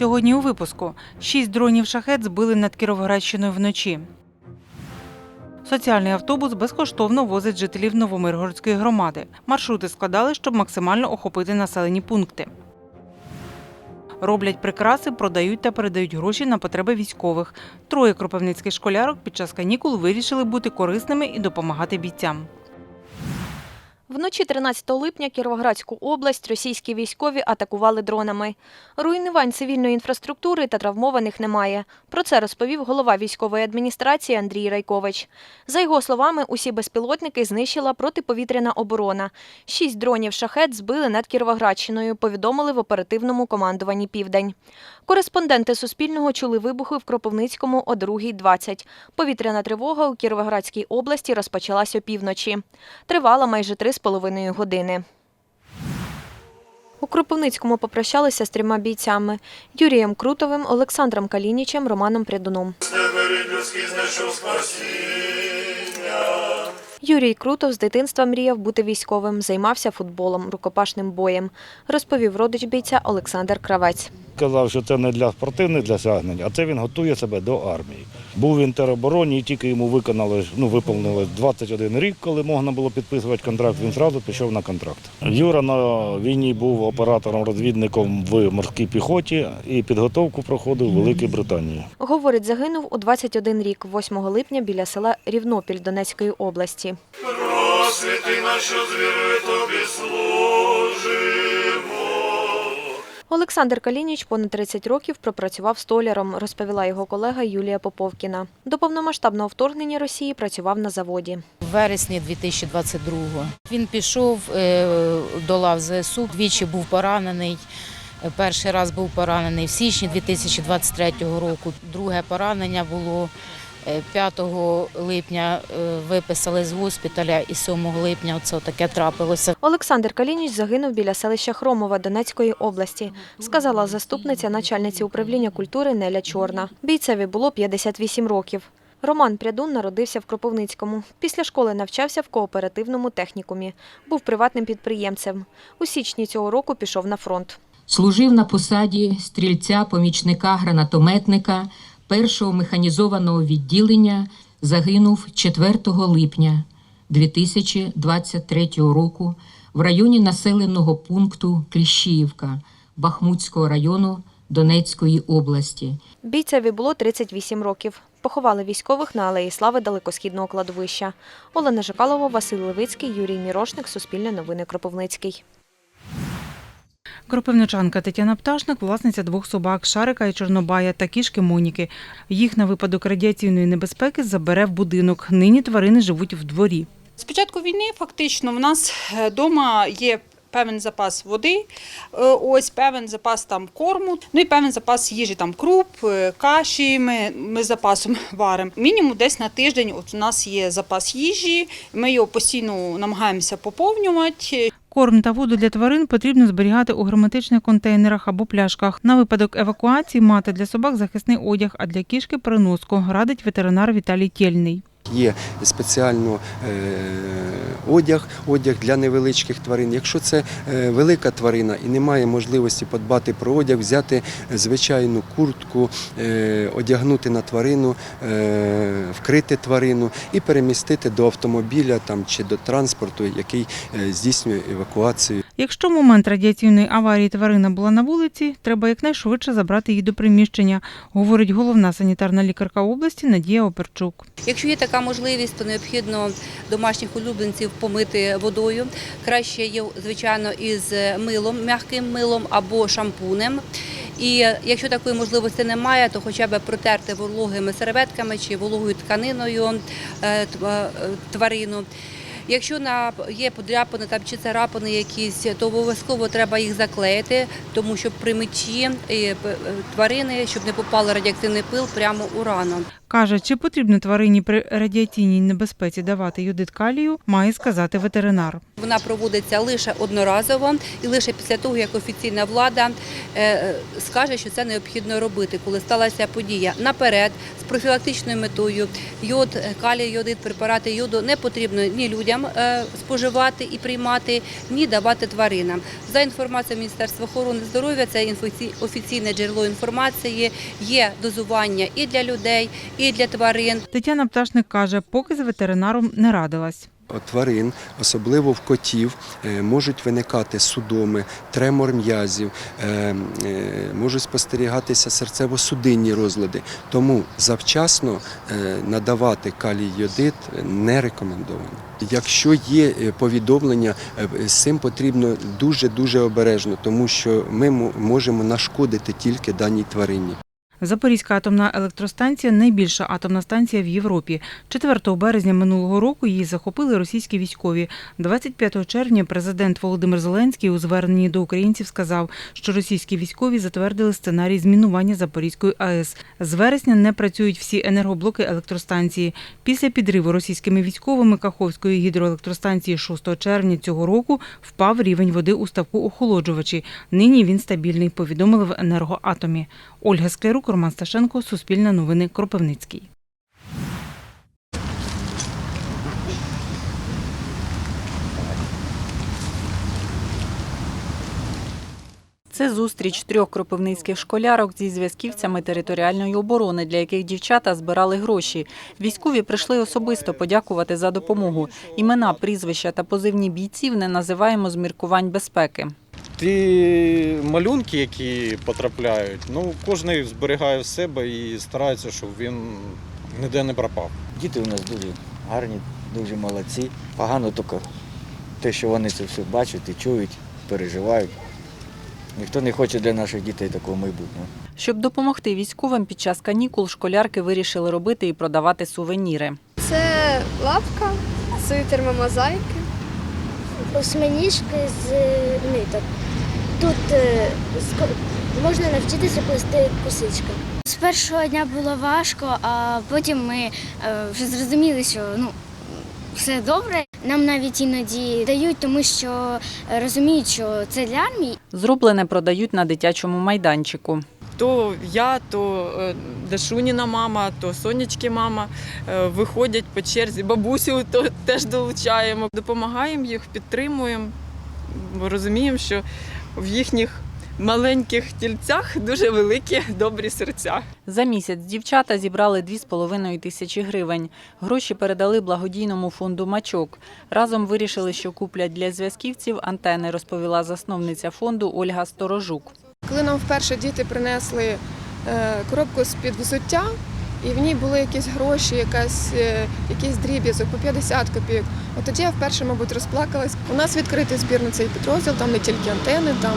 Сьогодні у випуску шість дронів шахет збили над Кіровоградщиною вночі. Соціальний автобус безкоштовно возить жителів Новомиргородської громади. Маршрути складали, щоб максимально охопити населені пункти. Роблять прикраси, продають та передають гроші на потреби військових. Троє кропивницьких школярок під час канікул вирішили бути корисними і допомагати бійцям. Вночі 13 липня Кіровоградську область російські військові атакували дронами. Руйнувань цивільної інфраструктури та травмованих немає. Про це розповів голова військової адміністрації Андрій Райкович. За його словами, усі безпілотники знищила протиповітряна оборона. Шість дронів шахет збили над Кіровоградщиною, повідомили в оперативному командуванні Південь. Кореспонденти Суспільного чули вибухи в Кропивницькому о 2.20. Повітряна тривога у Кіровоградській області розпочалась опівночі. Тривала майже три з половиною години. У Кропивницькому попрощалися з трьома бійцями – Юрієм Крутовим, Олександром Калінічем, Романом Прядуном. Юрій Крутов з дитинства мріяв бути військовим, займався футболом, рукопашним боєм, розповів родич бійця Олександр Кравець. Казав, що це не для спортивних досягнень, а це він готує себе до армії. Був він в теробороні, і тільки йому виконали, ну, виповнилось 21 рік, коли можна було підписувати контракт, він одразу пішов на контракт. Юра на війні був оператором-розвідником в морській піхоті і підготовку проходив в Великій Британії. Говорить, загинув у 21 рік, 8 липня біля села Рівнопіль Донецької області. Просвіти на що звіри тобі служимо. Олександр Калініч понад 30 років пропрацював столяром, розповіла його колега Юлія Поповкіна. До повномасштабного вторгнення Росії працював на заводі. в вересні 2022-го. Він пішов е, до лав ЗСУ, двічі був поранений. Е, Перший раз був поранений в січні 2023 року. Друге поранення було 5 липня. е, Виписали з госпіталя і 7 липня це таке трапилося. Олександр Калініч загинув біля селища Хромова Донецької області, сказала заступниця начальниці управління культури Неля Чорна. Бійцеві було 58 років. Роман Прядун народився в Кропивницькому. Після школи навчався в кооперативному технікумі. Був приватним підприємцем. У січні цього року пішов на фронт. Служив на посаді стрільця-помічника гранатометника першого механізованого відділення, загинув 4 липня 2023 року в районі населеного пункту Кліщіївка Бахмутського району Донецької області. Бійцеві було 38 років. Поховали військових на Алеї Слави далекосхідного кладовища. Олена Жикалова, Василь Левицький, Юрій Мірошник, Суспільне новини Кропивницький. Кропивничанка Тетяна Пташник, власниця двох собак Шарика і Чорнобая та кішки Моніки. Їх на випадок радіаційної небезпеки забере в будинок. Нині тварини живуть в дворі. З початку війни фактично в нас вдома є певний запас води, е, ось певний запас там корму, ну і певний запас їжі, там круп, е, каші. Ми, ми запасом варимо. Мінімум десь на тиждень. От у нас є запас їжі. Ми його постійно намагаємося поповнювати. Корм та воду для тварин потрібно зберігати у герметичних контейнерах або пляшках. На випадок евакуації мати для собак захисний одяг, а для кішки переноску, радить ветеринар Віталій Тєльний. Є спеціально е, одяг, одяг для невеличких тварин. Якщо це е, велика тварина і немає можливості подбати про одяг, взяти звичайну куртку, е, одягнути на тварину, е, вкрити тварину і перемістити до автомобіля там, чи до транспорту, який е, здійснює евакуацію. Якщо в момент радіаційної аварії тварина була на вулиці, треба якнайшвидше забрати її до приміщення, говорить головна санітарна лікарка області Надія Оперчук. Якщо є така можливість, то необхідно домашніх улюбленців помити водою. Краще є, звичайно, із милом, м'яким милом або шампунем. І якщо такої можливості немає, то хоча б протерти вологими серветками чи вологою тканиною е, е, тварину. Якщо на є подряпини там чи царапини якісь, то обов'язково треба їх заклеїти, тому що при митті е, е, тварини, щоб не попав радіоактивний пил прямо у рану. Каже, чи потрібно тварині при радіаційній небезпеці давати йодит калію, має сказати ветеринар. Вона проводиться лише одноразово і лише після того, як офіційна влада е, скаже, що це необхідно робити, коли сталася подія. Наперед з профілактичною метою йод, калій, йодит, препарати йоду не потрібно ні людям е, споживати і приймати, ні давати тваринам. За інформацією Міністерства охорони здоров'я, це офіційне джерело інформації, є дозування і для людей, і для тварин. Тетяна Пташник каже, поки з ветеринаром не радилась. Тварин, особливо в котів, е, можуть виникати судоми, тремор м'язів, е, е, можуть спостерігатися серцево-судинні розлади. Тому завчасно надавати калій йодит не рекомендовано. Якщо є повідомлення, з цим потрібно дуже дуже обережно, тому що ми можемо нашкодити тільки даній тварині. Запорізька атомна електростанція найбільша атомна станція в Європі. 4 березня минулого року її захопили російські військові. 25 червня президент Володимир Зеленський у зверненні до українців сказав, що російські військові затвердили сценарій змінування Запорізької АЕС. З вересня не працюють всі енергоблоки електростанції. Після підриву російськими військовими Каховської гідроелектростанції 6 червня цього року впав рівень води у ставку охолоджувачі. Нині він стабільний, повідомили в енергоатомі. Ольга Склярук, Роман Сташенко, Суспільне новини, Кропивницький. Це зустріч трьох кропивницьких школярок зі зв'язківцями територіальної оборони, для яких дівчата збирали гроші. Військові прийшли особисто подякувати за допомогу. Імена, прізвища та позивні бійців не називаємо з міркувань безпеки. Ті малюнки, які потрапляють, ну кожен зберігає в себе і старається, щоб він ніде не пропав. Діти у нас дуже гарні, дуже молодці. Погано тільки те, що вони це все бачать і чують, переживають. Ніхто не хоче для наших дітей такого майбутнього. Щоб допомогти військовим під час канікул, школярки вирішили робити і продавати сувеніри. Це лапка з термомозаїки. Осьминіжки з ниток. Тут е, можна навчитися плести косички. З першого дня було важко, а потім ми е, вже зрозуміли, що ну, все добре. Нам навіть іноді дають, тому що е, розуміють, що це для армії. Зроблене продають на дитячому майданчику. То я, то е, Дашуніна мама, то Сонячки мама е, виходять по черзі. Бабусю то теж долучаємо, допомагаємо їх, підтримуємо. Бо розуміємо, що в їхніх маленьких тільцях дуже великі добрі серця. За місяць дівчата зібрали 2,5 тисячі гривень. Гроші передали благодійному фонду Мачок. Разом вирішили, що куплять для зв'язківців антени, розповіла засновниця фонду Ольга Сторожук. Коли нам вперше діти принесли е, коробку з-під взуття, і в ній були якісь гроші, якась, е, якийсь дріб'язок по 50 копійок. От тоді я вперше, мабуть, розплакалась. У нас відкритий збір на цей підрозділ, там не тільки антени, там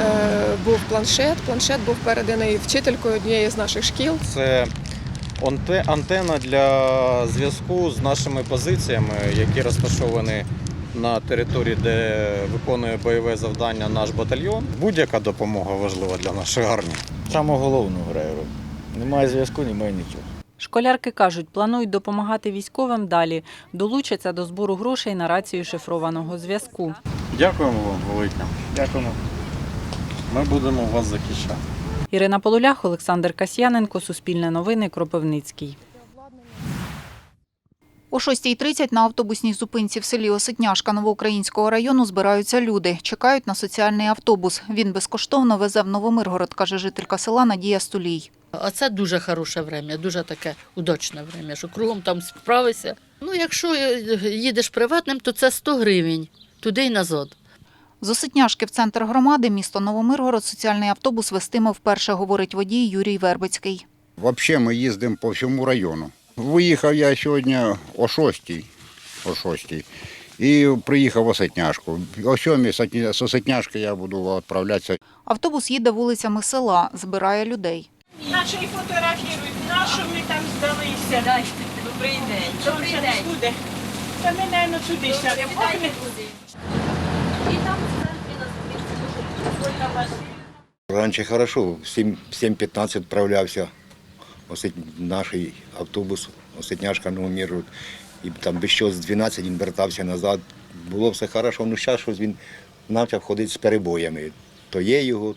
е, був планшет. Планшет був переданий вчителькою однієї з наших шкіл. Це антена для зв'язку з нашими позиціями, які розташовані на території, де виконує бойове завдання наш батальйон. Будь-яка допомога важлива для нашої армії. Саме головну грає роль. Немає зв'язку, немає нічого. Школярки кажуть, планують допомагати військовим далі, долучаться до збору грошей на рацію шифрованого зв'язку. Дякуємо вам велике. Дякуємо. Ми будемо вас захищати. Ірина Полулях, Олександр Касьяненко, Суспільне новини, Кропивницький. О 6.30 на автобусній зупинці в селі Осетняшка Новоукраїнського району збираються люди. Чекають на соціальний автобус. Він безкоштовно везе в Новомиргород, каже жителька села Надія Стулій. А це дуже хороше время, дуже таке удачне время, що кругом там справишся. Ну, якщо е, їдеш приватним, то це 100 гривень туди й назад. З Осетняшки в центр громади, місто Новомиргород, соціальний автобус вестиме вперше, говорить водій Юрій Вербицький. Взагалі ми їздимо по всьому району. Виїхав я сьогодні о 6, о 6 і приїхав в Осетняшку. О 7 з Осетняшки я буду відправлятися. Автобус їде вулицями села, збирає людей. Наші фотографірують, на що ми там здалися. Добрий день. Добрий день. Та ми, мабуть, туди сядемо. Раніше хорошо, в 7-15 відправлявся. Осет... наш автобус, Осетняшка номер, і там без чого з 12 він вертався назад. Було все хорошо, ну зараз щось він почав ходити з перебоями. То є його,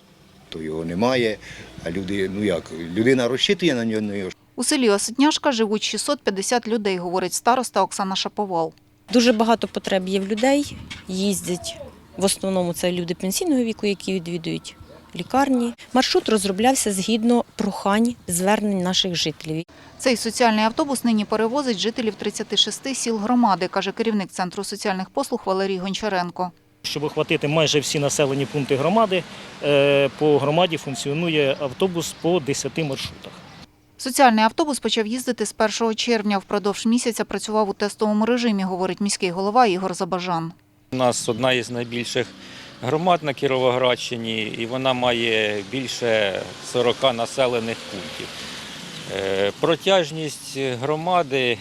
то його немає. А люди, ну як, людина розчитує на нього. У селі Осетняшка живуть 650 людей, говорить староста Оксана Шаповал. Дуже багато потреб є в людей, їздять. В основному це люди пенсійного віку, які відвідують лікарні. Маршрут розроблявся згідно прохань, звернень наших жителів. Цей соціальний автобус нині перевозить жителів 36 сіл громади, каже керівник Центру соціальних послуг Валерій Гончаренко. Щоб охватити майже всі населені пункти громади, е, по громаді функціонує автобус по 10 маршрутах. Соціальний автобус почав їздити з 1 червня. Впродовж місяця працював у тестовому режимі, говорить міський голова Ігор Забажан. У нас одна із найбільших громад на Кіровоградщині, і вона має більше 40 населених пунктів. Е, Протяжність громади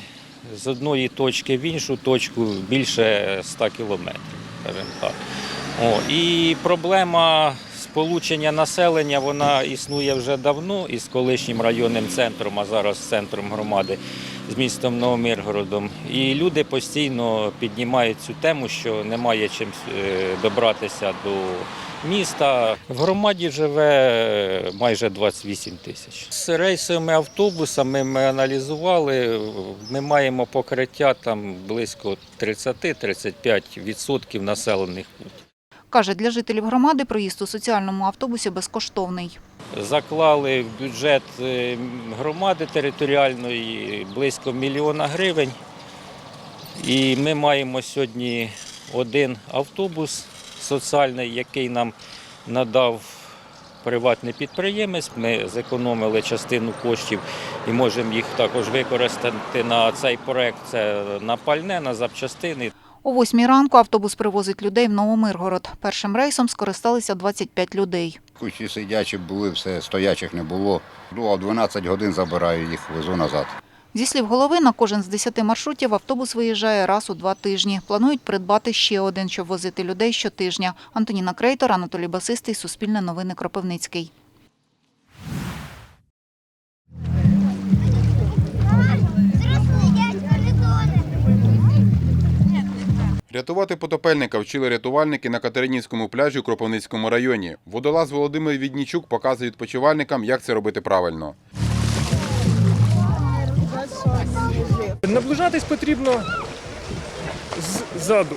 з одної точки в іншу точку більше 100 кілометрів. О, і проблема сполучення населення вона існує вже давно із колишнім районним центром, а зараз центром громади з містом Новомиргородом. І люди постійно піднімають цю тему, що немає чим е, добратися до міста. В громаді живе майже 28 тисяч. З рейсовими автобусами ми аналізували. Ми маємо покриття там близько 30-35% населених пунктів. Каже, для жителів громади проїзд у соціальному автобусі безкоштовний. Заклали в бюджет е, громади територіальної близько мільйона гривень. І ми маємо сьогодні один автобус соціальний, який нам надав приватний підприємець. Ми зекономили частину коштів і можемо їх також використати на цей проект. Це на пальне, на запчастини. О 8 ранку автобус привозить людей в Новомиргород. Першим рейсом скористалися 25 людей. Кучі сидячі були, все, стоячих не було. Ну, а в 12 годин забираю їх, везу назад. Зі слів голови, на кожен з 10 маршрутів автобус виїжджає раз у два тижні. Планують придбати ще один, щоб возити людей щотижня. Антоніна Крейтор, Анатолій Басистий, Суспільне новини Кропивницький. Рятувати потопельника вчили рятувальники на Катеринівському пляжі у Кропивницькому районі. Водолаз Володимир Віднічук показує відпочивальникам, як це робити правильно. Наближатись потрібно ззаду,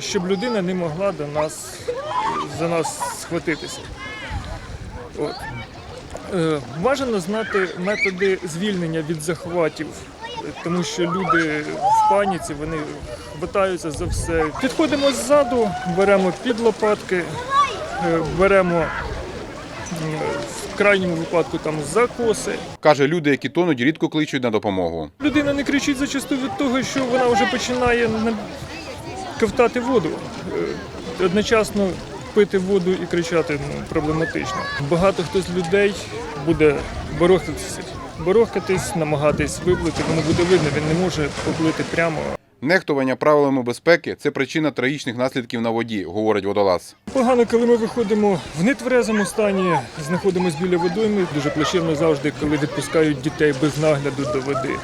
щоб людина не могла до нас за нас схватитися. От. Е, Бажано знати методи звільнення від захватів, тому що люди в паніці вони хватаються за все. Підходимо ззаду, беремо під лопатки, е, беремо в крайньому випадку там за коси. Каже, люди, які тонуть, рідко кличуть на допомогу. Людина не кричить зачасту від того, що вона вже починає на- ковтати воду. Е, Одночасно пити воду і кричати ну, проблематично. Багато хто з людей буде борохатися, борохатись, намагатись виплити, воно буде видно, він не може поплити прямо. Нехтування правилами безпеки це причина трагічних наслідків на воді, говорить водолаз. Погано, коли ми виходимо в нетверезому стані, знаходимося біля водойми. Дуже плачевно завжди, коли відпускають дітей без нагляду до води.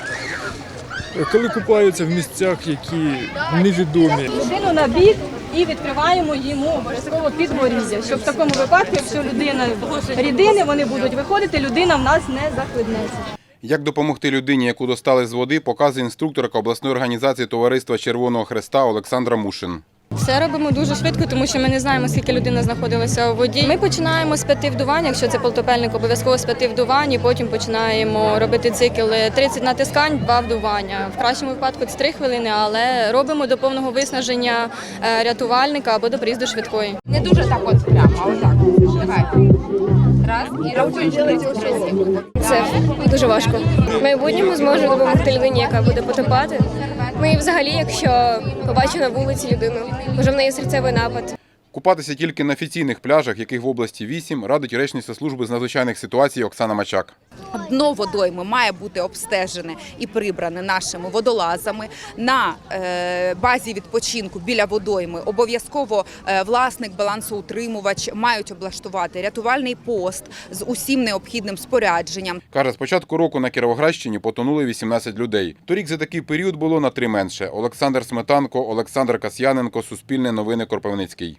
Коли купаються в місцях, які невідомі. людину на бік і відкриваємо йому обов'язково підборіддя, щоб в такому випадку, якщо людина рідини, вони будуть виходити, людина в нас не захлебнеться. Як допомогти людині, яку достали з води, показує інструкторка обласної організації Товариства Червоного Хреста Олександра Мушин. Все робимо дуже швидко, тому що ми не знаємо, скільки людина знаходилася у воді. Ми починаємо з п'яти вдувань, якщо це полтопельник, обов'язково з п'яти вдувань, і потім починаємо робити цикл 30 натискань, два вдування. В кращому випадку це 3 хвилини, але робимо до повного виснаження е, рятувальника або до приїзду швидкої. Не дуже так от прямо, а отак. Раз і робимо. Це дуже важко. В майбутньому зможу допомогти людині, яка буде потопати. І взагалі, якщо побачу на вулиці людину, може в неї серцевий напад. Купатися тільки на офіційних пляжах, яких в області 8, радить речниця служби з надзвичайних ситуацій Оксана Мачак. Дно водойми має бути обстежене і прибране нашими водолазами. На е, базі відпочинку біля водойми обов'язково е, власник, балансоутримувач мають облаштувати рятувальний пост з усім необхідним спорядженням. Каже, з початку року на Кіровоградщині потонули 18 людей. Торік за такий період було на три менше. Олександр Сметанко, Олександр Касьяненко, Суспільне новини Кропивницький.